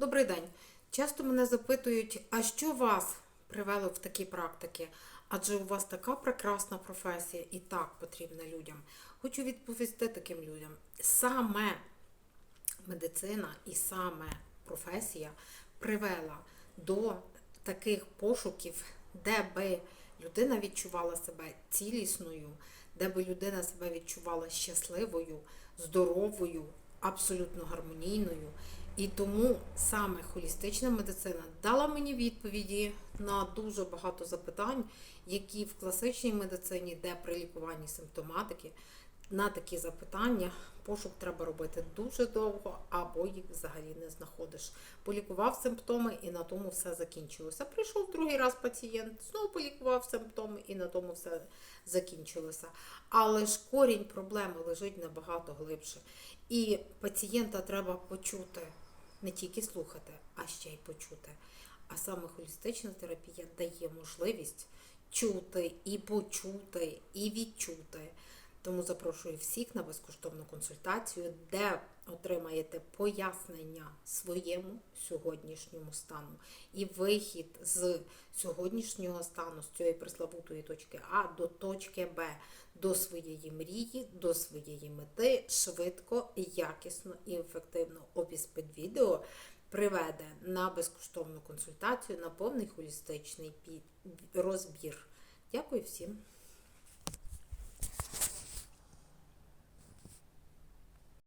Добрий день. Часто мене запитують, а що вас привело в такі практики? Адже у вас така прекрасна професія і так потрібна людям. Хочу відповісти таким людям. Саме медицина і саме професія привела до таких пошуків, де би людина відчувала себе цілісною, де би людина себе відчувала щасливою, здоровою, абсолютно гармонійною. І тому саме холістична медицина дала мені відповіді на дуже багато запитань, які в класичній медицині, де при лікуванні симптоматики, на такі запитання пошук треба робити дуже довго, або їх взагалі не знаходиш. Полікував симптоми і на тому все закінчилося. Прийшов другий раз пацієнт, знову полікував симптоми і на тому все закінчилося. Але ж корінь проблеми лежить набагато глибше. І пацієнта треба почути, не тільки слухати, а ще й почути. А саме холістична терапія дає можливість чути і почути, і відчути. Тому запрошую всіх на безкоштовну консультацію, де отримаєте пояснення своєму сьогоднішньому стану і вихід з сьогоднішнього стану, з цієї преславутої точки А до точки Б, до своєї мрії, до своєї мети швидко, якісно і ефективно. Опис під відео приведе на безкоштовну консультацію на повний холістичний розбір. Дякую всім.